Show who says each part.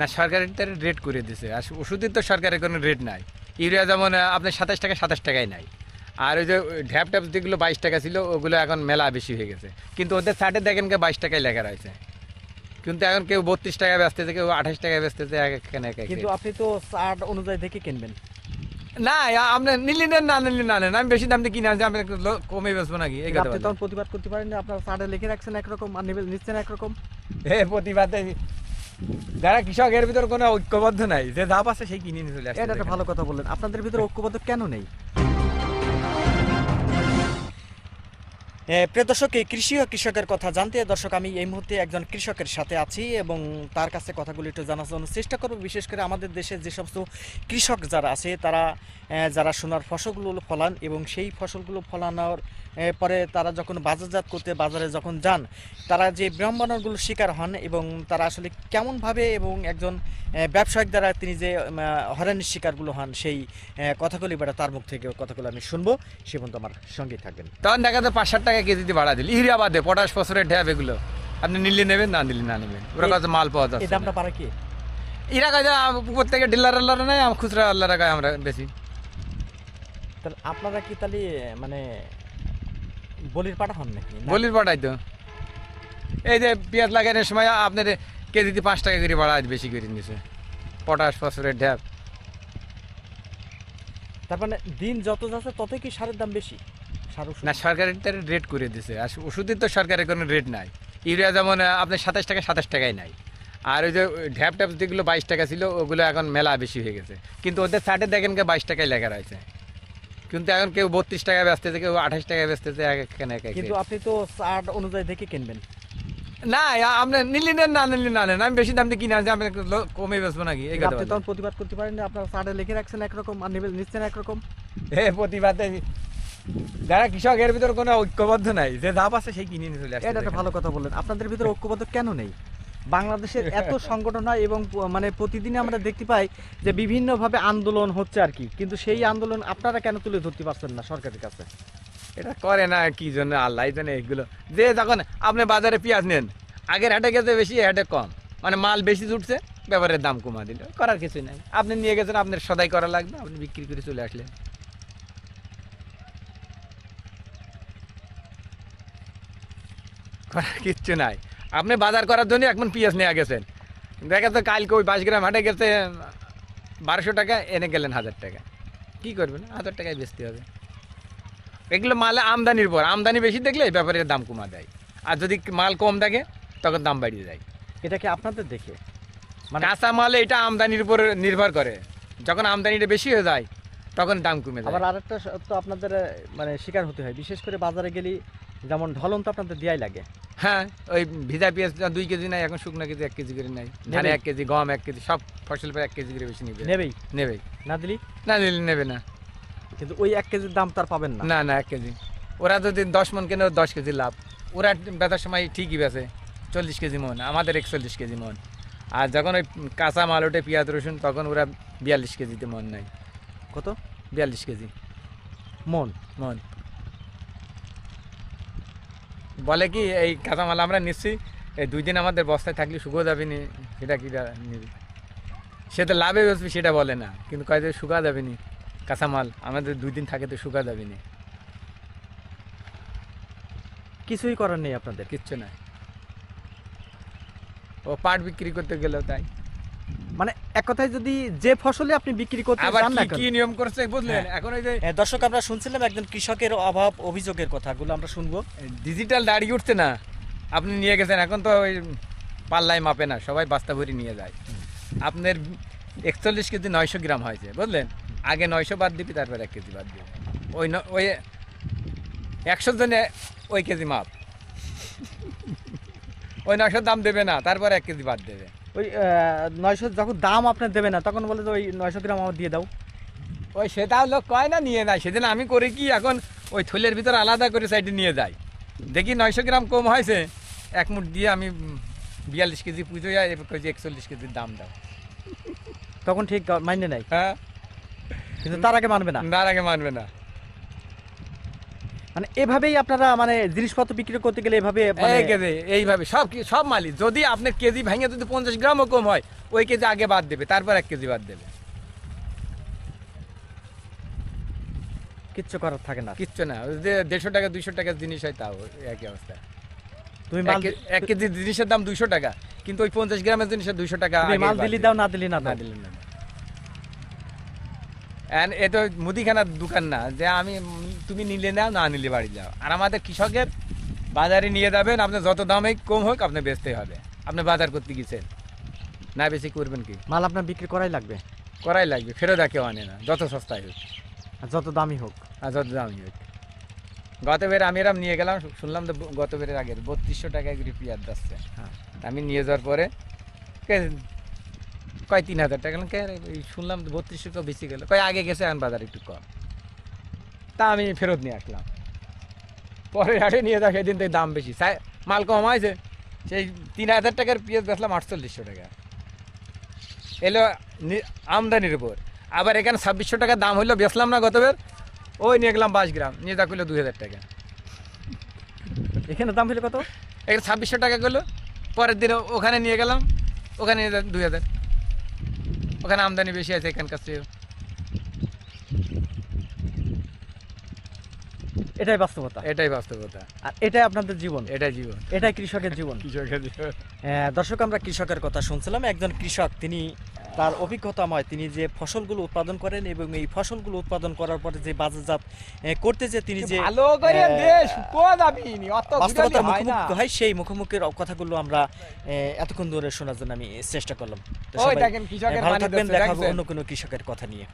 Speaker 1: না সরকারের তো রেট করে দিছে। আর ওষুধের তো সরকারের কোনো রেট নাই। ইউরিয়া যেমন আপনার সাতাশ টাকা সাতাশ টাকায় নাই। আর ওই যে ঢ্যাপ ট্যাপ যেগুলো বাইশ টাকা ছিল ওগুলো এখন মেলা বেশি হয়ে গেছে। কিন্তু ওদের সার্টে দেখেন কে বাইশ টাকায় লেখা রয়েছে। কিন্তু এখন কেউ বত্রিশ টাকা বেচতেছে কেউ আঠাশ টাকা বেচতেছে এক
Speaker 2: কিন্তু আপনি তো চার্ট অনুযায়ী দেখে কিনবেন।
Speaker 1: না আপনি নিলি নেন না নিলি না নেন আমি বেশি দাম দিয়ে কিনে আনছি আমি কমে বেচবো নাকি এই কথা
Speaker 2: তখন প্রতিবাদ করতে পারেন আপনার চার্টে লিখে রাখছেন একরকম আর নিচ্ছেন একরকম।
Speaker 1: এ প্রতিবাদে যারা কৃষকের ভিতর কোনো ঐক্যবদ্ধ নাই যে ধাপ আছে সেই কিনে নিয়ে চলে আসে
Speaker 2: এটা একটা ভালো কথা বললেন। আপনাদের ভিতরে ঐক্যবদ্ধ কেন নেই? প্রিয় দর্শক, এই কৃষি ও কৃষকের কথা জানতে দর্শক, আমি এই মুহূর্তে একজন কৃষকের সাথে আছি এবং তার কাছে কথাগুলো একটু জানার জন্য চেষ্টা করব। বিশেষ করে আমাদের দেশে যে সমস্ত কৃষক যারা আছে, তারা যারা সোনার ফসলগুলো ফলান এবং সেই ফসলগুলো ফলানোর পরে তারা যখন বাজারজাত করতে বাজারে যখন যান, তারা যে বিড়ম্বনাগুলো শিকার হন এবং তারা আসলে কেমনভাবে এবং একজন ব্যবসায়িক দ্বারা তিনি যে হয়রানির শিকারগুলো হন, সেই কথাগুলি বেড়া তার মুখ থেকে কথাগুলো আমি শুনব। সে পর্যন্ত আমার সঙ্গেই থাকবেন।
Speaker 1: তখন দেখা যায় পাঁচ ষাট কেজিতে ভাড়া দিল। ইউরিয়া বাদে পটাশ ফসফের ঢ্যাপ এগুলো। আপনি নিলে নেবেন না নিলে না নেবেন। ওরা কাছে মাল পাওয়া যাচ্ছে
Speaker 2: দামটা। পারে কি?
Speaker 1: এরা কাছে উপর থেকে ডিলার আল্লাহরা নাই আমার খুচরা আল্লাহরা গায়ে আমরা বেশি।
Speaker 2: তাহলে আপনারা কি তাহলে মানে বলির পাঠা হন নাকি?
Speaker 1: বলির পাঠাই তো। এই যে পেঁয়াজ লাগানোর সময় আপনার কেজিতে পাঁচ টাকা করে ভাড়া বেশি করে নিছে। পটাশ ফসফের ঢ্যাপ
Speaker 2: তার মানে দিন যত যাচ্ছে ততই কি সারের দাম বেশি?
Speaker 1: না সরকারের তো রেট করে দিছে। আর ওষুধের তো সরকারের কোনো রেট নাই। ইউরিয়া যেমন আপনার সাতাশ টাকা সাতাশ টাকায় নাই। আর ওই যে ঢ্যাপ ট্যাপ যেগুলো বাইশ টাকা ছিল ওগুলো এখন মেলা বেশি হয়ে গেছে। কিন্তু ওদের সার্টে দেখেন কে বাইশ টাকায় লেখা রয়েছে। কিন্তু এখন কেউ বত্রিশ টাকা বেচতেছে কেউ আঠাশ টাকা বেচতেছে এক
Speaker 2: কিন্তু আপনি তো চার্ট অনুযায়ী দেখে কিনবেন।
Speaker 1: না আপনি নিলি নেন না নিলি না নেন। আমি বেশি দাম দিয়ে কিনে আনছি আমি কমে বেচবো নাকি? এই কথা
Speaker 2: তখন প্রতিবাদ করতে পারেন না আপনার চার্টে লিখে রাখছেন একরকম আর নিচ্ছেন একরকম।
Speaker 1: এ প্রতিবাদে যারা কৃষক এর ভিতর কোনো ঐক্যবদ্ধ নাই যে ধাপ আছে সেই কিনে নিয়ে চলে আসছে
Speaker 2: এটা একটা ভালো কথা বললেন। আপনাদের ভিতরে ঐক্যবদ্ধ কেন নেই? বাংলাদেশের এত সংগঠন হয় এবং মানে প্রতিদিনই আমরা দেখতে পাই যে বিভিন্নভাবে আন্দোলন হচ্ছে আর কি। কিন্তু সেই আন্দোলন আপনারা কেন তুলে ধরতে পারছেন না সরকারের কাছে?
Speaker 1: এটা করে না কি জন্য আল্লাহ জানে এগুলো। যে যখন আপনি বাজারে পেঁয়াজ নেন আগের হাটে গেছে বেশি হাটে কম। মানে মাল বেশি জুটছে ব্যাপারের দাম কমা দিল করার কিছু নাই। আপনি নিয়ে গেছেন আপনার সদাই করা লাগবে আপনি বিক্রি করে চলে আসলেন। করার কিচ্ছু নাই। আপনি বাজার করার জন্য এখন পেঁয়াজ নিয়ে গেছেন। দেখা তো কালকে ওই বাইশ গ্রাম হাটে গেছে বারোশো টাকা এনে গেলেন হাজার টাকা। কি করবেন? হাজার টাকায় বেচতে হবে। এগুলো মালে আমদানির পর আমদানি বেশি দেখলে ব্যাপারের দাম কমা দেয়। আর যদি মাল কম থাকে তখন দাম বাড়িয়ে যায়
Speaker 2: এটা কি আপনাদের দেখে? মানে
Speaker 1: কাঁচা মালে এটা আমদানির উপর নির্ভর করে। যখন আমদানিটা বেশি হয়ে যায় তখন দাম কমে যায়।
Speaker 2: আবার আরেকটা তো আপনাদের মানে শিকার হতে হয়। বিশেষ করে বাজারে গেলে যেমন ঢলন তো আপনাদের দেয়াই লাগে।
Speaker 1: হ্যাঁ ওই ভিজা পেঁয়াজ দুই কেজি নাই এখন শুকনো কেজি এক কেজি করে নাই। ধানে এক কেজি গম এক কেজি সব ফসল পর এক কেজি করে বেশি নেবে।
Speaker 2: নেবেই?
Speaker 1: নেবেই।
Speaker 2: না দিলি?
Speaker 1: না নিলে নেবে না।
Speaker 2: কিন্তু ওই এক কেজির দাম তার পাবেন না।
Speaker 1: না না এক কেজি। ওরা যদি দশ মন কেনে দশ কেজি লাভ। ওরা বেচার সময় ঠিকই বেছে চল্লিশ কেজি মন আমাদের একচল্লিশ কেজি মন। আর যখন ওই কাঁচা মাল ওঠে পেঁয়াজ রসুন তখন ওরা বিয়াল্লিশ কেজিতে মন নেয়।
Speaker 2: কত?
Speaker 1: বিয়াল্লিশ কেজি।
Speaker 2: মন?
Speaker 1: মন। বলে কি এই কাঁচামাল আমরা নিচ্ছি এই দুই দিন আমাদের বস্তায় থাকলে শুকো যাবে নি সেটা কি নিবি? সে তো লাভে বেসবি সেটা বলে না কিন্তু কয় যে শুকা যাবে নি কাঁচামাল আমাদের দুই দিন থাকে তো শুকা যাবে নি।
Speaker 2: কিছুই করার নেই আপনাদের।
Speaker 1: কিচ্ছু নাই। ও পাট বিক্রি করতে গেলেও তাই।
Speaker 2: মানে এক কথায় যদি যে ফসলে আপনি বিক্রি করতে চান না
Speaker 1: কি নিয়ম করছে বুঝলেন?
Speaker 2: হ্যাঁ।
Speaker 1: এখন ওই যে
Speaker 2: হ্যাঁ, দর্শক আমরা শুনছিলাম একজন কৃষকের অভাব অভিযোগের কথাগুলো আমরা শুনব।
Speaker 1: ডিজিটাল দাঁড়িয়ে উঠছে না। আপনি নিয়ে গেছেন এখন তো ওই পাল্লায় মাপে না সবাই বাস্তা ভরি নিয়ে যায়। আপনার একচল্লিশ কেজি নয়শো গ্রাম হয়েছে বুঝলেন? আগে নয়শো বাদ দিবি তারপর এক কেজি বাদ দিবি। ওই ওই একশো জনে ওই কেজি মাপ। ওই নয়শোর দাম দেবে না তারপর এক কেজি বাদ দেবে।
Speaker 2: ওই নয়শো যখন দাম আপনার দেবে না তখন বলে যে ওই নয়শো গ্রাম আমার দিয়ে দাও।
Speaker 1: ওই সেটা লোক কয় না নিয়ে নাই সেদিন আমি করি কি এখন ওই থলের ভিতর আলাদা করে সাইডে নিয়ে যাই দেখি নয়শো গ্রাম কম হয়েছে এক মুঠ দিয়ে আমি বিয়াল্লিশ কেজি পুজো যায় একচল্লিশ কেজির দাম দাও।
Speaker 2: তখন ঠিক মাইনে নাই।
Speaker 1: হ্যাঁ।
Speaker 2: কিন্তু তার আগে মানবে না।
Speaker 1: তার আগে মানবে না।
Speaker 2: মানে এভাবেই আপনারা মানে জিনিসপত্র বিক্রি করতে গেলে এভাবে মানে
Speaker 1: এইভাবে সব সব মালিক। যদি আপনার কেজি ভেঙে যদি পঞ্চাশ গ্রামও কম হয় ওই কেজি আগে বাদ দেবে তারপর এক কেজি বাদ দেবে।
Speaker 2: কিচ্ছু করার থাকে না।
Speaker 1: কিচ্ছু না ওই যে দেড়শো টাকা দুইশো টাকার জিনিস হয় তাও একই অবস্থা।
Speaker 2: তুমি
Speaker 1: এক কেজি জিনিসের দাম দুইশো টাকা কিন্তু ওই পঞ্চাশ গ্রামের জিনিসের দুইশো টাকা
Speaker 2: মাল দিলি দাও না দিলি না
Speaker 1: না দিলেন না And এ তো মুদিখানার দোকান না যে আমি তুমি নিলে নাও না নিলে বাড়ি যাও। আর আমাদের কৃষকের বাজারে নিয়ে যাবেন আপনার যত দামে কম হোক আপনি বেচতে হবে। আপনি বাজার করতে গেছেন। না বেশি করবেন কি?
Speaker 2: মাল আপনার বিক্রি করাই লাগবে?
Speaker 1: করাই লাগবে ফেরত আর কেউ আনে না যত সস্তায় হোক।
Speaker 2: আর যত দামি হোক।
Speaker 1: আর যত দামই হোক। গত বের আমি এরম নিয়ে গেলাম শুনলাম তো ব- গত বেরের আগে বত্রিশশো টাকায় করে পেঁয়াজ যাচ্ছে
Speaker 2: হ্যাঁ।
Speaker 1: আমি নিয়ে যাওয়ার পরে কয় তিন হাজার টাকা কে শুনলাম বত্রিশশো টাকা বেশি গেল। কয় আগে গেছে এখন বাজার একটু কম। তা আমি ফেরত নিয়ে আসলাম। পরে হাটে নিয়ে যাও সেদিন থেকে দাম বেশি। মাল কম হয়েছে। সেই তিন হাজার টাকার পেঁয়াজ বেচলাম আটচল্লিশশো টাকা। এলো আমদানির উপর। আবার এখানে ছাব্বিশশো টাকা দাম হইল বেচলাম না গতবের। ওই নিয়ে গেলাম বাইশ গ্রাম। নিয়ে যা করল দুই হাজার টাকা।
Speaker 2: এখানে দাম হলে কত?
Speaker 1: এখানে ছাব্বিশশো টাকা করল পরের দিন ওখানে নিয়ে গেলাম। ওখানে দুই হাজার। ওখানে আমদানি বেশি আছে এখানকার চেয়েও।
Speaker 2: এটাই বাস্তবতা।
Speaker 1: এটাই বাস্তবতা।
Speaker 2: আর এটাই আপনাদের জীবন।
Speaker 1: এটাই জীবন।
Speaker 2: এটাই কৃষকের জীবন।
Speaker 1: কৃষকের জীবন।
Speaker 2: হ্যাঁ দর্শক আমরা কৃষকের কথা শুনছিলাম। একজন কৃষক তিনি তার অভিজ্ঞতাময় তিনি যে ফসলগুলো উৎপাদন করেন এবং এই ফসলগুলো উৎপাদন করার পরে যে বাজারজাত করতে যে তিনি যে বাস্তবতার মুখোমুখি হয় সেই মুখোমুখির কথাগুলো আমরা এতক্ষণ ধরে শোনার জন্য আমি চেষ্টা করলাম। ভালো থাকবেন দেখাবো অন্য কোনো কৃষকের কথা নিয়ে।